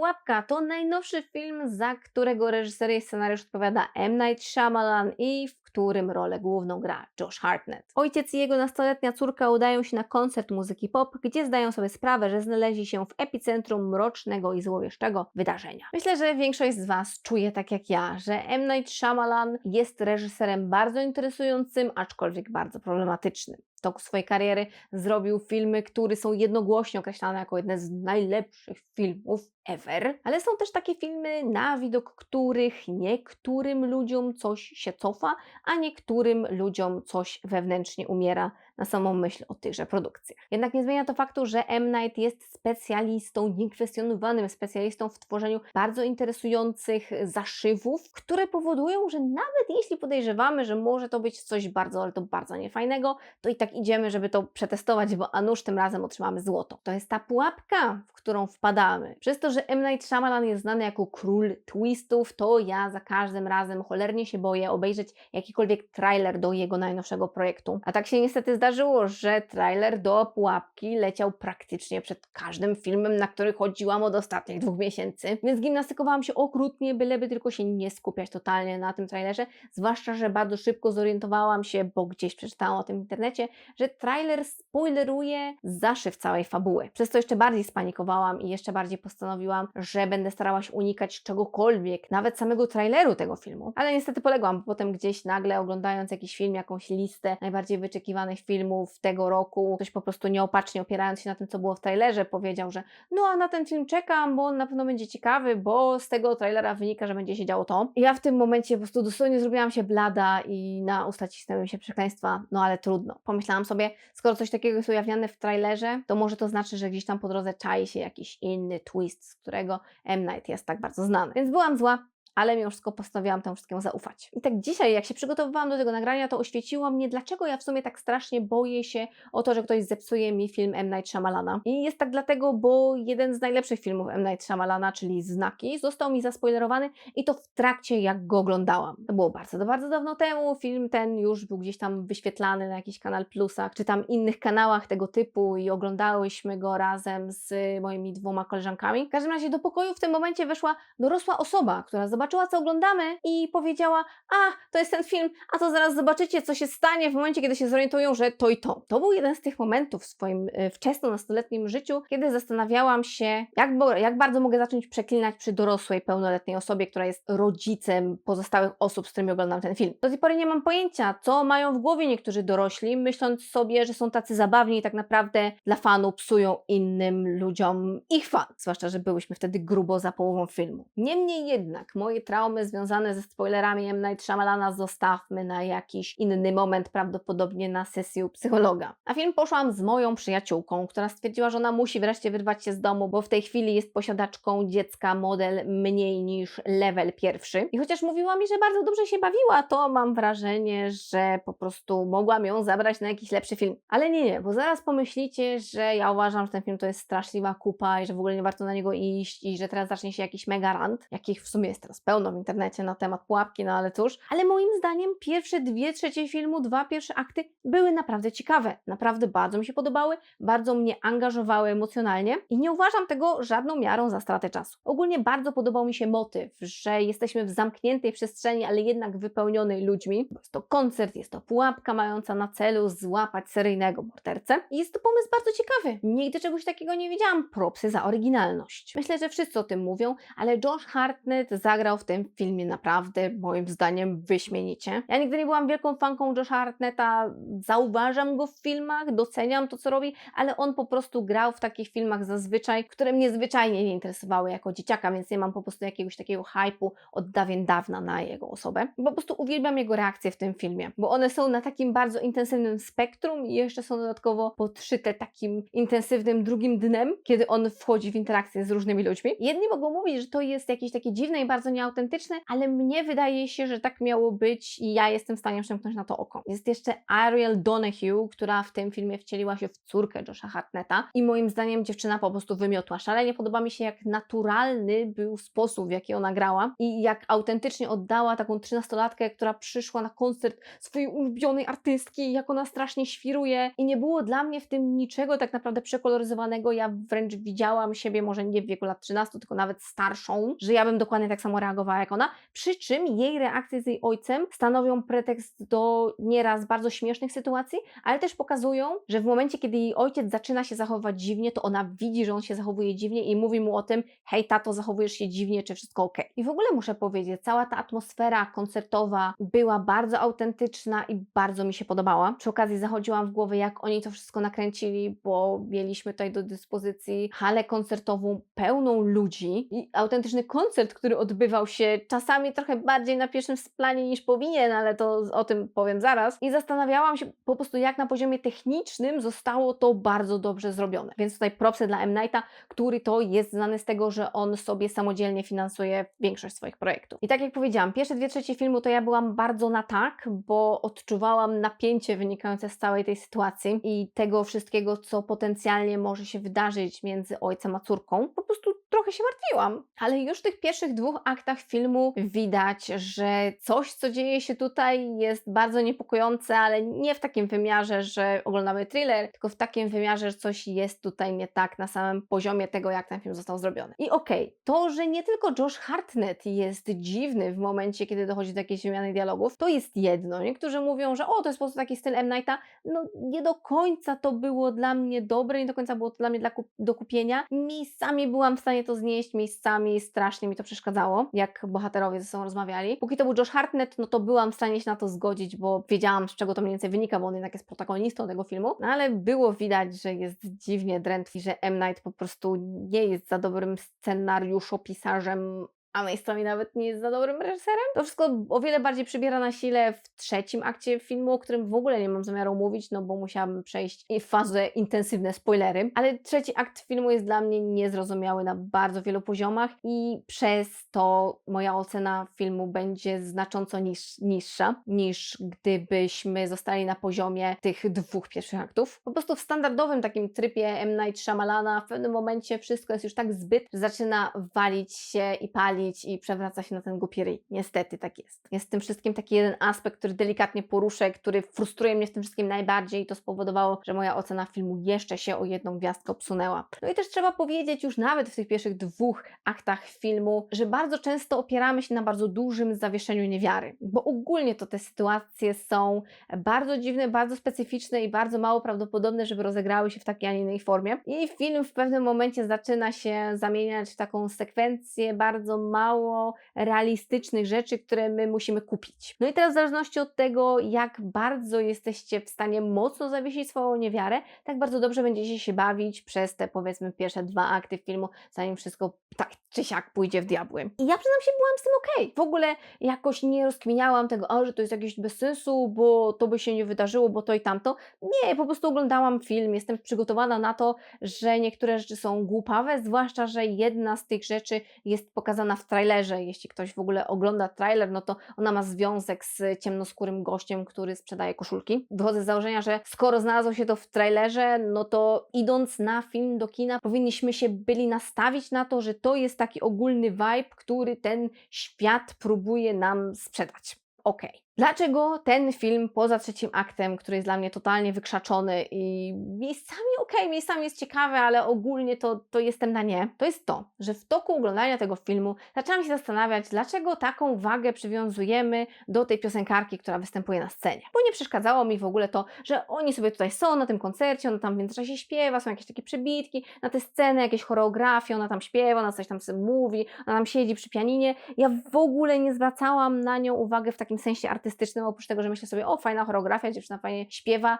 Pułapka to najnowszy film, za którego reżyserię i scenariusz odpowiada M. Night Shyamalan i którym rolę główną gra Josh Hartnett. Ojciec i jego nastoletnia córka udają się na koncert muzyki pop, gdzie zdają sobie sprawę, że znaleźli się w epicentrum mrocznego i złowieszczego wydarzenia. Myślę, że większość z Was czuje tak jak ja, że M. Night Shyamalan jest reżyserem bardzo interesującym, aczkolwiek bardzo problematycznym. W toku swojej kariery zrobił filmy, które są jednogłośnie określane jako jedne z najlepszych filmów ever, ale są też takie filmy, na widok których niektórym ludziom coś się cofa, a niektórym ludziom coś wewnętrznie umiera na samą myśl o tychże produkcjach. Jednak nie zmienia to faktu, że M. Night jest specjalistą, niekwestionowanym specjalistą w tworzeniu bardzo interesujących zaszywów, które powodują, że nawet jeśli podejrzewamy, że może to być coś bardzo, ale to bardzo niefajnego, to i tak idziemy, żeby to przetestować, bo a nuż tym razem otrzymamy złoto. To jest ta pułapka, w którą wpadamy. Przez to, że M. Night Shyamalan jest znany jako król twistów, to ja za każdym razem cholernie się boję obejrzeć jakikolwiek trailer do jego najnowszego projektu. A tak się niestety zdarzyło, że trailer do pułapki leciał praktycznie przed każdym filmem, na który chodziłam od ostatnich dwóch miesięcy, więc gimnastykowałam się okrutnie, byleby tylko się nie skupiać totalnie na tym trailerze, zwłaszcza, że bardzo szybko zorientowałam się, bo gdzieś przeczytałam o tym w internecie, że trailer spoileruje zaszyw całej fabuły. Przez to jeszcze bardziej spanikowałam i jeszcze bardziej postanowiłam, że będę starała się unikać czegokolwiek, nawet samego traileru tego filmu. Ale niestety poległam, bo potem gdzieś nagle oglądając jakiś film, jakąś listę najbardziej wyczekiwanych filmów tego roku, ktoś po prostu nieopatrznie opierając się na tym, co było w trailerze, powiedział, że no a na ten film czekam, bo on na pewno będzie ciekawy, bo z tego trailera wynika, że będzie się działo to. I ja w tym momencie po prostu dosłownie zrobiłam się blada i na usta cisnęły się przekleństwa, no ale trudno. Pomyślałam sobie, skoro coś takiego jest ujawniane w trailerze, to może to znaczy, że gdzieś tam po drodze czai się jakiś inny twist, z którego M. Night jest tak bardzo znany. Więc byłam zła, ale mimo wszystko postanowiłam temu wszystkiemu zaufać. I tak dzisiaj, jak się przygotowywałam do tego nagrania, to oświeciło mnie, dlaczego ja w sumie tak strasznie boję się o to, że ktoś zepsuje mi film M. Night Shyamalana. I jest tak dlatego, bo jeden z najlepszych filmów M. Night Shyamalana, czyli Znaki, został mi zaspoilerowany i to w trakcie, jak go oglądałam. To było bardzo, bardzo dawno temu. Film ten już był gdzieś tam wyświetlany na jakiś kanal Plusach, czy tam innych kanałach tego typu i oglądałyśmy go razem z moimi dwoma koleżankami. W każdym razie do pokoju w tym momencie weszła dorosła osoba, która zobaczyła zobaczyła, co oglądamy i powiedziała: A, to jest ten film, a to zaraz zobaczycie, co się stanie w momencie, kiedy się zorientują, że to i to. To był jeden z tych momentów w swoim y, wczesno-nastoletnim życiu, kiedy zastanawiałam się, jak, jak bardzo mogę zacząć przeklinać przy dorosłej, pełnoletniej osobie, która jest rodzicem pozostałych osób, z którymi oglądam ten film. Do tej pory nie mam pojęcia, co mają w głowie niektórzy dorośli, myśląc sobie, że są tacy zabawni i tak naprawdę dla fanu psują innym ludziom ich fan. Zwłaszcza, że byłyśmy wtedy grubo za połową filmu. Niemniej jednak, moje traumy związane ze spoilerami M. Night Shyamalana zostawmy na jakiś inny moment, prawdopodobnie na sesję psychologa. A film poszłam z moją przyjaciółką, która stwierdziła, że ona musi wreszcie wyrwać się z domu, bo w tej chwili jest posiadaczką dziecka model mniej niż level pierwszy. I chociaż mówiła mi, że bardzo dobrze się bawiła, to mam wrażenie, że po prostu mogłam ją zabrać na jakiś lepszy film. Ale nie, nie, bo zaraz pomyślicie, że ja uważam, że ten film to jest straszliwa kupa i że w ogóle nie warto na niego iść i że teraz zacznie się jakiś mega rant, jakich w sumie jest teraz pełno w internecie na temat pułapki, no ale cóż. Ale moim zdaniem pierwsze dwie trzecie filmu, dwa pierwsze akty były naprawdę ciekawe. Naprawdę bardzo mi się podobały, bardzo mnie angażowały emocjonalnie i nie uważam tego żadną miarą za stratę czasu. Ogólnie bardzo podobał mi się motyw, że jesteśmy w zamkniętej przestrzeni, ale jednak wypełnionej ludźmi. Jest to koncert, jest to pułapka mająca na celu złapać seryjnego mordercę. I jest to pomysł bardzo ciekawy. Nigdy czegoś takiego nie widziałam. Propsy za oryginalność. Myślę, że wszyscy o tym mówią, ale Josh Hartnett zagrał w tym filmie naprawdę, moim zdaniem, wyśmienicie. Ja nigdy nie byłam wielką fanką Josha Hartnetta, zauważam go w filmach, doceniam to, co robi, ale on po prostu grał w takich filmach zazwyczaj, które mnie zwyczajnie nie interesowały jako dzieciaka, więc nie mam po prostu jakiegoś takiego hypu od dawien dawna na jego osobę. Po prostu uwielbiam jego reakcje w tym filmie, bo one są na takim bardzo intensywnym spektrum i jeszcze są dodatkowo podszyte takim intensywnym drugim dnem, kiedy on wchodzi w interakcję z różnymi ludźmi. Jedni mogą mówić, że to jest jakieś takie dziwne i bardzo zupełnie autentyczne, ale mnie wydaje się, że tak miało być i ja jestem w stanie przymknąć na to oko. Jest jeszcze Ariel Donahue, która w tym filmie wcieliła się w córkę Josha Hartnetta i moim zdaniem dziewczyna po prostu wymiotła. Szalenie podoba mi się, jak naturalny był sposób, w jaki ona grała i jak autentycznie oddała taką trzynastolatkę, która przyszła na koncert swojej ulubionej artystki, jak ona strasznie świruje i nie było dla mnie w tym niczego tak naprawdę przekoloryzowanego. Ja wręcz widziałam siebie może nie w wieku lat 13, tylko nawet starszą, że ja bym dokładnie tak samo reagowała jak ona. Przy czym jej reakcje z jej ojcem stanowią pretekst do nieraz bardzo śmiesznych sytuacji, ale też pokazują, że w momencie, kiedy jej ojciec zaczyna się zachowywać dziwnie, to ona widzi, że on się zachowuje dziwnie i mówi mu o tym, hej tato, zachowujesz się dziwnie, czy wszystko ok. I w ogóle muszę powiedzieć, cała ta atmosfera koncertowa była bardzo autentyczna i bardzo mi się podobała. Przy okazji zachodziłam w głowę, jak oni to wszystko nakręcili, bo mieliśmy tutaj do dyspozycji halę koncertową pełną ludzi i autentyczny koncert, który odbywał się czasami trochę bardziej na pierwszym planie niż powinien, ale to o tym powiem zaraz. I zastanawiałam się po prostu, jak na poziomie technicznym zostało to bardzo dobrze zrobione. Więc tutaj propsy dla M. Nighta, który to jest znany z tego, że on sobie samodzielnie finansuje większość swoich projektów. I tak jak powiedziałam, pierwsze dwie trzecie filmu to ja byłam bardzo na tak, bo odczuwałam napięcie wynikające z całej tej sytuacji i tego wszystkiego, co potencjalnie może się wydarzyć między ojcem a córką. Po prostu trochę się martwiłam. Ale już w tych pierwszych dwóch aktach filmu widać, że coś, co dzieje się tutaj, jest bardzo niepokojące, ale nie w takim wymiarze, że oglądamy thriller, tylko w takim wymiarze, że coś jest tutaj nie tak na samym poziomie tego, jak ten film został zrobiony. I okej, okay, to, że nie tylko Josh Hartnett jest dziwny w momencie, kiedy dochodzi do jakiejś wymiany dialogów, to jest jedno. Niektórzy mówią, że o, to jest po prostu taki styl M. Nighta. No nie do końca to było dla mnie dobre, nie do końca było to dla mnie dla do kupienia. Miejscami byłam w stanie to znieść, miejscami strasznie mi to przeszkadzało, jak bohaterowie ze sobą rozmawiali. Póki to był Josh Hartnett, no to byłam w stanie się na to zgodzić, bo wiedziałam, z czego to mniej więcej wynika, bo on jednak jest protagonistą tego filmu, no ale było widać, że jest dziwnie drętwy, że M. Night po prostu nie jest za dobrym scenariuszopisarzem a Maestami nawet nie jest za dobrym reżyserem. To wszystko o wiele bardziej przybiera na sile w trzecim akcie filmu, o którym w ogóle nie mam zamiaru mówić, no bo musiałabym przejść fazę intensywne spoilery. Ale trzeci akt filmu jest dla mnie niezrozumiały na bardzo wielu poziomach i przez to moja ocena filmu będzie znacząco niż, niższa niż gdybyśmy zostali na poziomie tych dwóch pierwszych aktów. Po prostu w standardowym takim trybie M. Night Shyamalana w pewnym momencie wszystko jest już tak zbyt, że zaczyna walić się i i przewraca się na ten głupi ryj. Niestety tak jest. Jest w tym wszystkim taki jeden aspekt, który delikatnie poruszę, który frustruje mnie w tym wszystkim najbardziej i to spowodowało, że moja ocena filmu jeszcze się o jedną gwiazdkę obsunęła. No i też trzeba powiedzieć już nawet w tych pierwszych dwóch aktach filmu, że bardzo często opieramy się na bardzo dużym zawieszeniu niewiary, bo ogólnie to te sytuacje są bardzo dziwne, bardzo specyficzne i bardzo mało prawdopodobne, żeby rozegrały się w takiej, a nie innej formie. I film w pewnym momencie zaczyna się zamieniać w taką sekwencję bardzo mało realistycznych rzeczy, które my musimy kupić. No i teraz w zależności od tego, jak bardzo jesteście w stanie mocno zawiesić swoją niewiarę, tak bardzo dobrze będziecie się bawić przez te powiedzmy pierwsze dwa akty filmu, zanim wszystko tak czy siak pójdzie w diabły. I ja przyznam się, byłam z tym okej. Okay. W ogóle jakoś nie rozkminiałam tego, o, że to jest jakieś bez sensu, bo to by się nie wydarzyło, bo to i tamto. Nie, po prostu oglądałam film, jestem przygotowana na to, że niektóre rzeczy są głupawe, zwłaszcza, że jedna z tych rzeczy jest pokazana w trailerze. Jeśli ktoś w ogóle ogląda trailer, no to ona ma związek z ciemnoskórym gościem, który sprzedaje koszulki. Wychodzę z założenia, że skoro znalazło się to w trailerze, no to idąc na film do kina, powinniśmy się byli nastawić na to, że to jest taki ogólny vibe, który ten świat próbuje nam sprzedać. Okej. Okay. Dlaczego ten film poza trzecim aktem, który jest dla mnie totalnie wykrzaczony i miejscami okay, miejscami jest ciekawy, ale ogólnie to, to jestem na nie, to jest to, że w toku oglądania tego filmu zaczęłam się zastanawiać, dlaczego taką wagę przywiązujemy do tej piosenkarki, która występuje na scenie. Bo nie przeszkadzało mi w ogóle to, że oni sobie tutaj są na tym koncercie, ona tam w międzyczasie śpiewa, są jakieś takie przebitki, na te sceny jakieś choreografie, ona tam śpiewa, ona coś tam mówi, ona tam siedzi przy pianinie. Ja w ogóle nie zwracałam na nią uwagę w takim sensie artystycznym, oprócz tego, że myślę sobie, o fajna choreografia, dziewczyna fajnie śpiewa,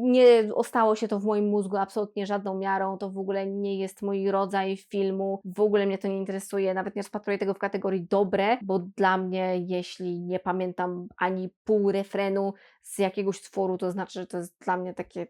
nie ostało się to w moim mózgu absolutnie żadną miarą, to w ogóle nie jest mój rodzaj filmu, w ogóle mnie to nie interesuje, nawet nie rozpatruję tego w kategorii dobre, bo dla mnie, jeśli nie pamiętam ani pół refrenu z jakiegoś tworu, to znaczy, że to jest dla mnie takie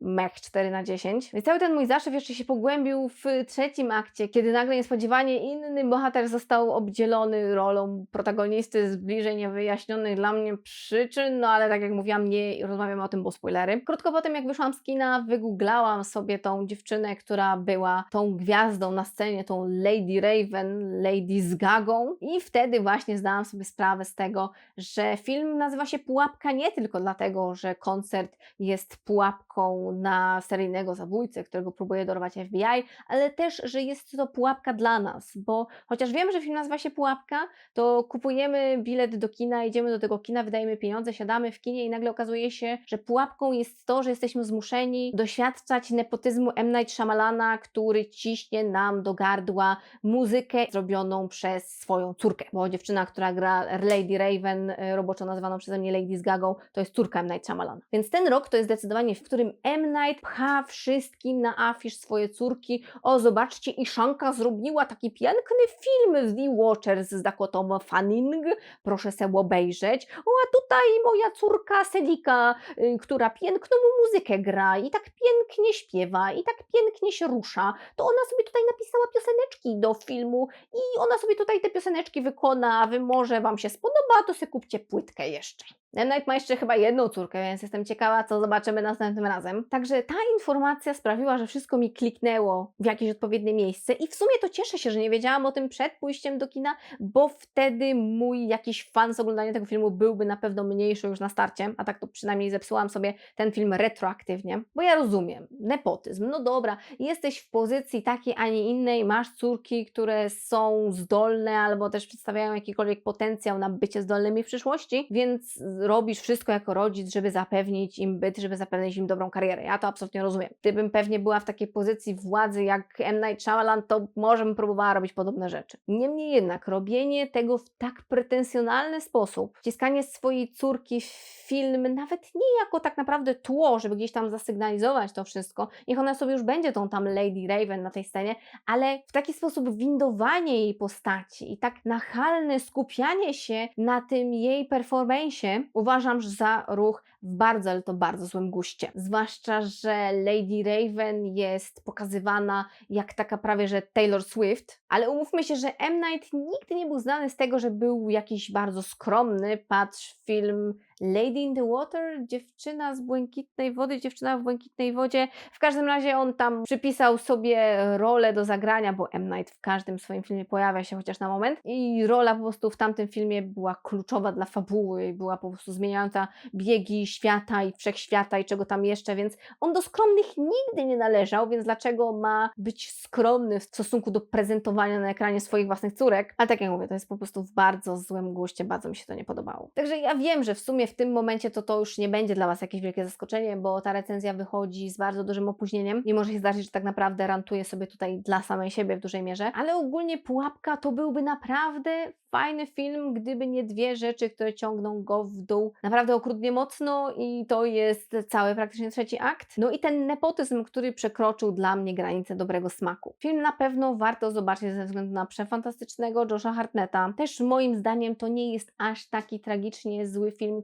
mech 4 na 10. Więc cały ten mój zaszyw jeszcze się pogłębił w trzecim akcie, kiedy nagle niespodziewanie inny bohater został obdzielony rolą protagonisty z bliżej niewyjaśnionych dla mnie przyczyn, no ale tak jak mówiłam, nie rozmawiamy o tym, bo spoilery. Krótko po tym, jak wyszłam z kina, wygooglałam sobie tą dziewczynę, która była tą gwiazdą na scenie, tą Lady Raven, Lady z gagą i wtedy właśnie zdałam sobie sprawę z tego, że film nazywa się Pułapka nie tylko dlatego, że koncert jest pułapką na seryjnego zabójcę, którego próbuje dorwać FBI, ale też, że jest to pułapka dla nas, bo chociaż wiem, że film nazywa się Pułapka, to kupujemy bilet do kina, idziemy do tego kina, wydajemy pieniądze, siadamy w kinie i nagle okazuje się, że pułapką jest to, że jesteśmy zmuszeni doświadczać nepotyzmu M. Night Shyamalana, który ciśnie nam do gardła muzykę zrobioną przez swoją córkę, bo dziewczyna, która gra Lady Raven, e, roboczo nazywaną przeze mnie Lady z Gagą, to jest córka M. Night Shyamalana. Więc ten rok to jest zdecydowanie, w którym M. Night pcha wszystkim na afisz swoje córki. O, zobaczcie, Iszanka zrobiła taki piękny film The Watchers z Dakotą Fanning. Proszę sobie obejrzeć. O, a tutaj moja córka Selika, y, która piękną muzykę gra i tak pięknie śpiewa i tak pięknie się rusza. To ona sobie tutaj napisała pioseneczki do filmu i ona sobie tutaj te pioseneczki wykona, a wy może wam się spodoba, to sobie kupcie płytkę jeszcze. M. Night ma jeszcze chyba jedną córkę, więc jestem ciekawa, co zobaczymy następnym razem. Także ta informacja sprawiła, że wszystko mi kliknęło w jakieś odpowiednie miejsce i w sumie to cieszę się, że nie wiedziałam o tym przed pójściem do kina, bo wtedy mój jakiś fan z oglądania tego filmu byłby na pewno mniejszy już na starcie, a tak to przynajmniej zepsułam sobie ten film retroaktywnie, bo ja rozumiem, nepotyzm, no dobra, jesteś w pozycji takiej, a nie innej, masz córki, które są zdolne albo też przedstawiają jakikolwiek potencjał na bycie zdolnymi w przyszłości, więc robisz wszystko jako rodzic, żeby zapewnić im byt, żeby zapewnić im dobrą karierę. Ja to absolutnie rozumiem. Gdybym pewnie była w takiej pozycji władzy jak M. Night Shyamalan, to może bym próbowała robić podobne rzeczy. Niemniej jednak robienie tego w tak pretensjonalny sposób, wciskanie swojej córki w film nawet nie jako tak naprawdę tło, żeby gdzieś tam zasygnalizować to wszystko, niech ona sobie już będzie tą tam Lady Raven na tej scenie, ale w taki sposób windowanie jej postaci i tak nachalne skupianie się na tym jej performanceie uważam za ruch w bardzo, ale to bardzo złym guście. Zwłaszcza, że Lady Raven jest pokazywana jak taka prawie, że Taylor Swift, ale umówmy się, że M. Night nigdy nie był znany z tego, że był jakiś bardzo skromny. Patrz film Lady in the Water, dziewczyna z błękitnej wody, dziewczyna w błękitnej wodzie. W każdym razie on tam przypisał sobie rolę do zagrania, bo M. Night w każdym swoim filmie pojawia się chociaż na moment i rola po prostu w tamtym filmie była kluczowa dla fabuły, była po prostu zmieniająca biegi świata i wszechświata i czego tam jeszcze, więc on do skromnych nigdy nie należał, więc dlaczego ma być skromny w stosunku do prezentowania na ekranie swoich własnych córek? Ale tak jak mówię, to jest po prostu w bardzo złym guście, bardzo mi się to nie podobało. Także ja wiem, że w sumie w tym momencie to to już nie będzie dla Was jakieś wielkie zaskoczenie, bo ta recenzja wychodzi z bardzo dużym opóźnieniem i może się zdarzyć, że tak naprawdę rantuję sobie tutaj dla samej siebie w dużej mierze, ale ogólnie Pułapka to byłby naprawdę fajny film, gdyby nie dwie rzeczy, które ciągną go w dół naprawdę okrutnie mocno i to jest cały praktycznie trzeci akt. No i ten nepotyzm, który przekroczył dla mnie granicę dobrego smaku. Film na pewno warto zobaczyć ze względu na przefantastycznego Josha Hartnetta. Też moim zdaniem to nie jest aż taki tragicznie zły film,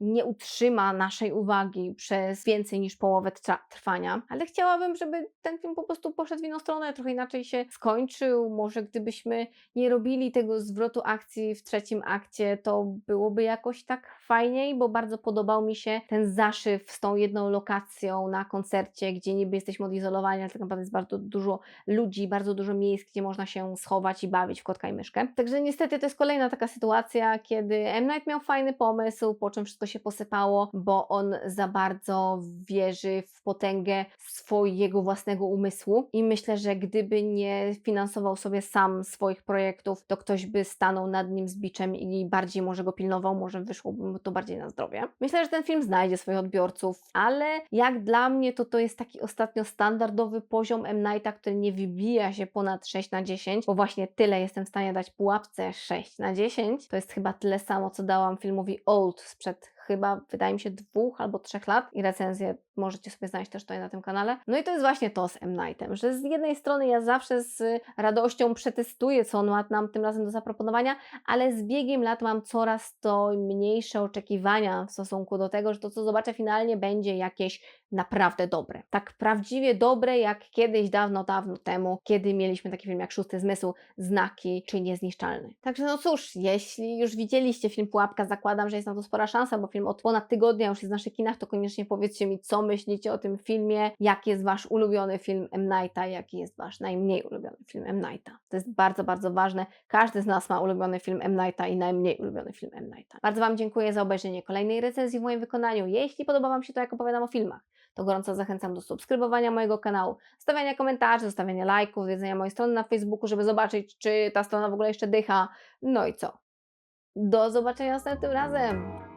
nie utrzyma naszej uwagi przez więcej niż połowę trwa- trwania, ale chciałabym, żeby ten film po prostu poszedł w inną stronę, trochę inaczej się skończył. Może gdybyśmy nie robili tego zwrotu akcji w trzecim akcie, to byłoby jakoś tak fajniej, bo bardzo podobał mi się ten zaszyw z tą jedną lokacją na koncercie, gdzie niby jesteśmy odizolowani, ale tak naprawdę jest bardzo dużo ludzi, bardzo dużo miejsc, gdzie można się schować i bawić w kotka i myszkę. Także niestety to jest kolejna taka sytuacja, kiedy M. Night miał fajny pomysł, po czym wszystko się posypało, bo on za bardzo wierzy w potęgę swojego własnego umysłu i myślę, że gdyby nie finansował sobie sam swoich projektów, to ktoś by stanął nad nim z biczem i bardziej może go pilnował, może wyszłoby mu to bardziej na zdrowie. Myślę, że ten film znajdzie swoich odbiorców, ale jak dla mnie to to jest taki ostatnio standardowy poziom M. Nighta, który nie wybija się ponad 6 na 10, bo właśnie tyle jestem w stanie dać pułapce 6 na 10. To jest chyba tyle samo, co dałam filmowi Old sprzed przed chyba, wydaje mi się, dwóch albo trzech lat i recenzję możecie sobie znaleźć też tutaj na tym kanale. No i to jest właśnie to z M. Nightem, że z jednej strony ja zawsze z radością przetestuję, co on ma nam tym razem do zaproponowania, ale z biegiem lat mam coraz to mniejsze oczekiwania w stosunku do tego, że to, co zobaczę finalnie, będzie jakieś naprawdę dobre. Tak prawdziwie dobre, jak kiedyś, dawno, dawno temu, kiedy mieliśmy taki film jak Szósty Zmysł, Znaki czy Niezniszczalny. Także no cóż, jeśli już widzieliście film Pułapka, zakładam, że jest na to spora szansa, bo film od ponad tygodnia już jest w naszych kinach, to koniecznie powiedzcie mi, co myślicie o tym filmie, jaki jest Wasz ulubiony film M. Nighta, jaki jest Wasz najmniej ulubiony film M. Nighta. To jest bardzo, bardzo ważne. Każdy z nas ma ulubiony film M. Nighta i najmniej ulubiony film M. Nighta. Bardzo Wam dziękuję za obejrzenie kolejnej recenzji w moim wykonaniu. Jeśli podoba Wam się to, jak opowiadam o filmach, to gorąco zachęcam do subskrybowania mojego kanału, stawiania komentarzy, zostawiania lajków, zwiedzania mojej strony na Facebooku, żeby zobaczyć, czy ta strona w ogóle jeszcze dycha. No i co? Do zobaczenia następnym razem!